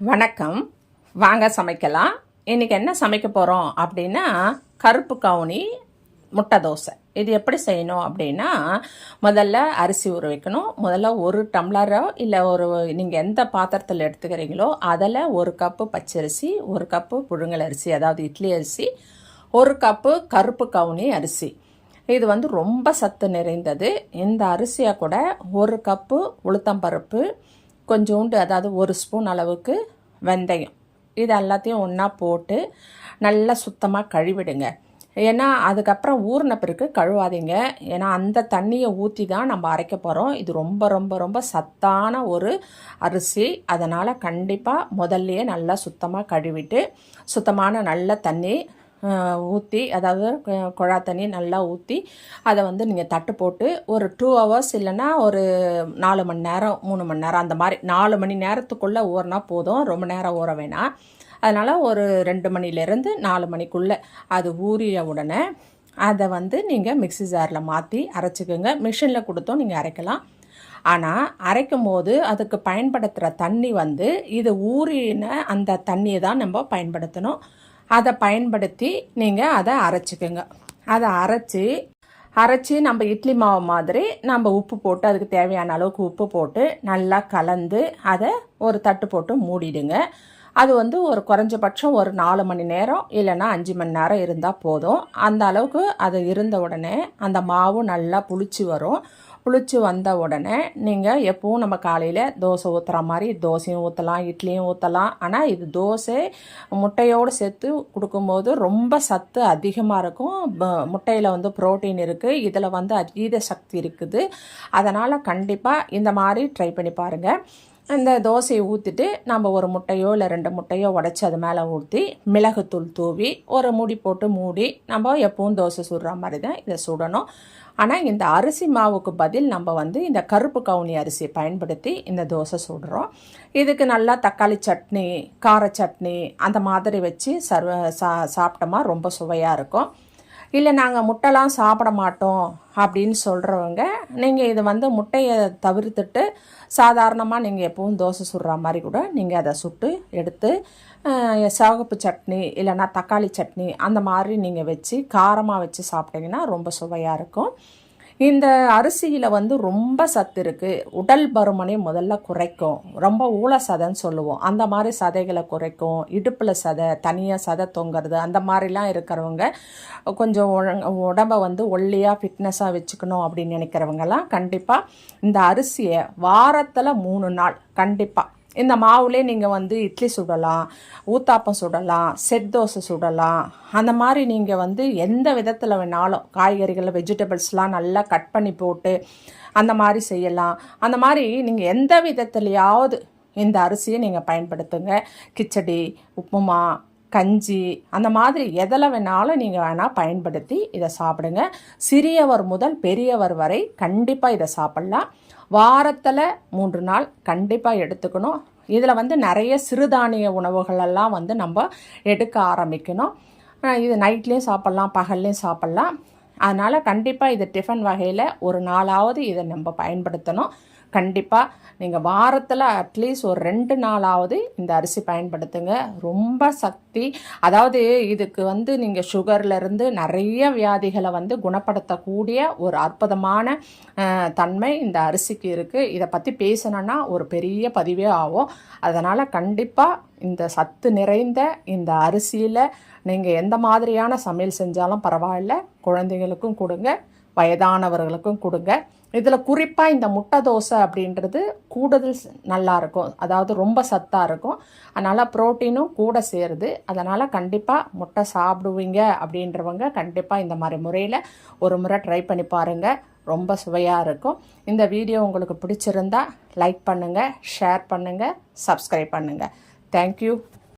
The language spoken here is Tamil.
வணக்கம். வாங்க சமைக்கலாம். இன்றைக்கி என்ன சமைக்க போகிறோம் அப்படின்னா கருப்பு கவுனி முட்டை தோசை. இது எப்படி செய்யணும் அப்படின்னா முதல்ல அரிசி ஊற வைக்கணும். முதல்ல ஒரு டம்ளரோ இல்லை ஒரு நீங்கள் எந்த பாத்திரத்தில் எடுத்துக்கிறீங்களோ அதில் ஒரு கப்பு பச்சரிசி ஒரு கப்பு புழுங்கல் அரிசி அதாவது இட்லி அரிசி ஒரு கப்பு கருப்பு கவுனி அரிசி. இது வந்து ரொம்ப சத்து நிறைந்தது. இந்த அரிசியை கூட ஒரு கப்பு உளுத்தம்பருப்பு கொஞ்சோண்டு அதாவது ஒரு ஸ்பூன் அளவுக்கு வெந்தயம். இது எல்லாத்தையும் ஒன்றா போட்டு நல்லா சுத்தமாக கழுவிடுங்க. ஏன்னா அதுக்கப்புறம் ஊறின பிறகு கழுவாதீங்க. ஏன்னா அந்த தண்ணியை ஊற்றி தான் நம்ம அரைக்க போகிறோம் இது ரொம்ப ரொம்ப ரொம்ப சத்தான ஒரு அரிசி. அதனால் கண்டிப்பாக முதல்லையே நல்லா சுத்தமாக கழுவிட்டு சுத்தமான நல்ல தண்ணி ஊற்றி அதாவது குழா தண்ணி நல்லா ஊற்றி அதை வந்து நீங்கள் தட்டு போட்டு ஒரு டூ ஹவர்ஸ் இல்லைன்னா ஒரு நாலு மணி நேரம் மூணு மணி நேரம் அந்த மாதிரி நாலு மணி நேரத்துக்குள்ளே ஊறினா போதும். ரொம்ப நேரம் ஊற வேணாம் அதனால் ஒரு ரெண்டு மணிலேருந்து நாலு மணிக்குள்ளே அது ஊறிய உடனே அதை வந்து நீங்கள் மிக்ஸி ஜாரில் மாற்றி அரைச்சிக்கோங்க. மிஷினில் கொடுத்தும் நீங்கள் அரைக்கலாம். ஆனால் அரைக்கும் போது அதுக்கு பயன்படுத்துகிற தண்ணி வந்து இது ஊறின அந்த தண்ணியை தான் நம்ம பயன்படுத்தணும். அதை பயன்படுத்தி நீங்கள் அதை அரைச்சிக்கோங்க. அதை அரைச்சி அரைச்சி நம்ம இட்லி மாவு மாதிரி நம்ம உப்பு போட்டு அதுக்கு தேவையான அளவுக்கு உப்பு போட்டு நல்லா கலந்து அதை ஒரு தட்டு போட்டு மூடிடுங்க. அது வந்து ஒரு குறைஞ்சபட்சம் ஒரு நாலு மணி நேரம் இல்லைன்னா அஞ்சு மணி நேரம் இருந்தால் போதும். அந்த அளவுக்கு அது இருந்த உடனே அந்த மாவு நல்லா புளிச்சு வரும். புளிச்சு வந்த உடனே நீங்கள் எப்பவும் நம்ம காலையில் தோசை ஊற்றுற மாதிரி தோசையும் ஊற்றலாம் இட்லியும் ஊற்றலாம் ஆனால் இது தோசை முட்டையோடு சேர்த்து கொடுக்கும்போது ரொம்ப சத்து அதிகமாக இருக்கும். முட்டையில் வந்து புரோட்டீன் இருக்குது இதில் வந்து அதீத சக்தி இருக்குது. அதனால் கண்டிப்பாக இந்த மாதிரி ட்ரை பண்ணி பாருங்கள் இந்த தோசையை ஊற்றிட்டு நம்ம ஒரு முட்டையோ இல்லை ரெண்டு முட்டையோ உடச்சி அது மேலே ஊற்றி மிளகுத்தூள் தூவி ஒரு மூடி போட்டு மூடி நம்ம எப்பவும் தோசை சுடுற மாதிரி தான் இதை சுடணும். ஆனால் இந்த அரிசி மாவுக்கு பதில் நம்ம வந்து இந்த கருப்பு கவுனி அரிசியை பயன்படுத்தி இந்த தோசை சுடுறோம். இதுக்கு நல்லா தக்காளி சட்னி கார சட்னி அந்த மாதிரி வச்சு சர்வ சா சாப்பிட்டோமா ரொம்ப சுவையாக இருக்கும். இல்லை நாங்கள் முட்டைலாம் சாப்பிட மாட்டோம் அப்படின்னு சொல்கிறவங்க நீங்கள் இது வந்து முட்டையை தவிர்த்துட்டு சாதாரணமாக நீங்கள் எப்பவும் தோசை சுடுற மாதிரி கூட நீங்கள் அதை சுட்டு எடுத்து சிவகப்பு சிவப்பு சட்னி இல்லைன்னா தக்காளி சட்னி அந்த மாதிரி நீங்கள் வச்சு காரமாக வச்சு சாப்பிட்டீங்கன்னா ரொம்ப சுவையாக இருக்கும். இந்த அரிசியில் வந்து ரொம்ப சத்து இருக்குது உடல் பருமனை முதல்ல குறைக்கும். ரொம்ப ஊழ சதைன்னு சொல்லுவோம். அந்த மாதிரி சதைகளை குறைக்கும். இடுப்பில் சதை தனியாக சதை தொங்குறது அந்த மாதிரிலாம் இருக்கிறவங்க கொஞ்சம் உடம்பை வந்து ஒல்லியாக ஃபிட்னஸாக வச்சுக்கணும் அப்படின்னு நினைக்கிறவங்கலாம் கண்டிப்பாக இந்த அரிசியை வாரத்தில் மூணு நாள் கண்டிப்பாக இந்த மாவுலே நீங்கள் வந்து இட்லி சுடலாம் ஊத்தாப்பம் சுடலாம் செட் தோசை சுடலாம். அந்த மாதிரி நீங்கள் வந்து எந்த விதத்தில் வேணாலும் காய்கறிகள் வெஜிடபிள்ஸ்லாம் நல்லா கட் பண்ணி போட்டு அந்த மாதிரி செய்யலாம். அந்த மாதிரி நீங்கள் எந்த விதத்துலையாவது இந்த அரிசியை நீங்கள் பயன்படுத்துங்க. கிச்சடி உப்புமா கஞ்சி அந்த மாதிரி எதில் வேணாலும் நீங்கள் வேணால் பயன்படுத்தி இதை சாப்பிடுங்க. சிறியவர் முதல் பெரியவர் வரை கண்டிப்பாக இதை சாப்பிட்லாம். வாரத்தில் மூன்று நாள் கண்டிப்பாக எடுத்துக்கணும். இதில் வந்து நிறைய சிறுதானிய உணவுகளெல்லாம் வந்து நம்ம எடுக்க ஆரம்பிக்கணும். இது நைட்லேயும் சாப்பிட்லாம் பகல்லையும் சாப்பிட்லாம். அதனால் கண்டிப்பாக இது டிஃபன் வகையில் ஒரு நாளாவது இதை நம்ம பயன்படுத்தணும். கண்டிப்பாக நீங்கள் வாரத்தில் அட்லீஸ்ட் ஒரு ரெண்டு நாளாவது இந்த அரிசி பயன்படுத்துங்க. ரொம்ப சக்தி. அதாவது இதுக்கு வந்து நீங்கள் சுகர்லேருந்து நிறைய வியாதிகளை வந்து குணப்படுத்தக்கூடிய ஒரு அற்புதமான தன்மை இந்த அரிசிக்கு இருக்குது இதை பற்றி பேசணுன்னா ஒரு பெரிய பதிவே ஆகும். அதனால் கண்டிப்பாக இந்த சத்து நிறைந்த இந்த அரிசியில் நீங்கள் எந்த மாதிரியான சமையல் செஞ்சாலும் பரவாயில்ல. குழந்தைங்களுக்கும் கொடுங்க. வயதானவர்களுக்கும் கொடுங்க. இதில் குறிப்பாக இந்த முட்டை தோசை அப்படின்றது கூடுதல் நல்லாயிருக்கும் நல்லா இருக்கும். அதாவது ரொம்ப சத்தாக இருக்கும். அதனால் ப்ரோட்டீனும் கூட சேருது. அதனால் கண்டிப்பாக முட்டை சாப்பிடுவீங்க அப்படின்றவங்க கண்டிப்பாக இந்த மாதிரி முறையில் ஒரு முறை ட்ரை பண்ணி பாருங்கள் ரொம்ப சுவையாக இருக்கும். இந்த வீடியோ உங்களுக்கு பிடிச்சிருந்தா லைக் பண்ணுங்கள் ஷேர் பண்ணுங்கள் சப்ஸ்கிரைப் பண்ணுங்கள் Thank you.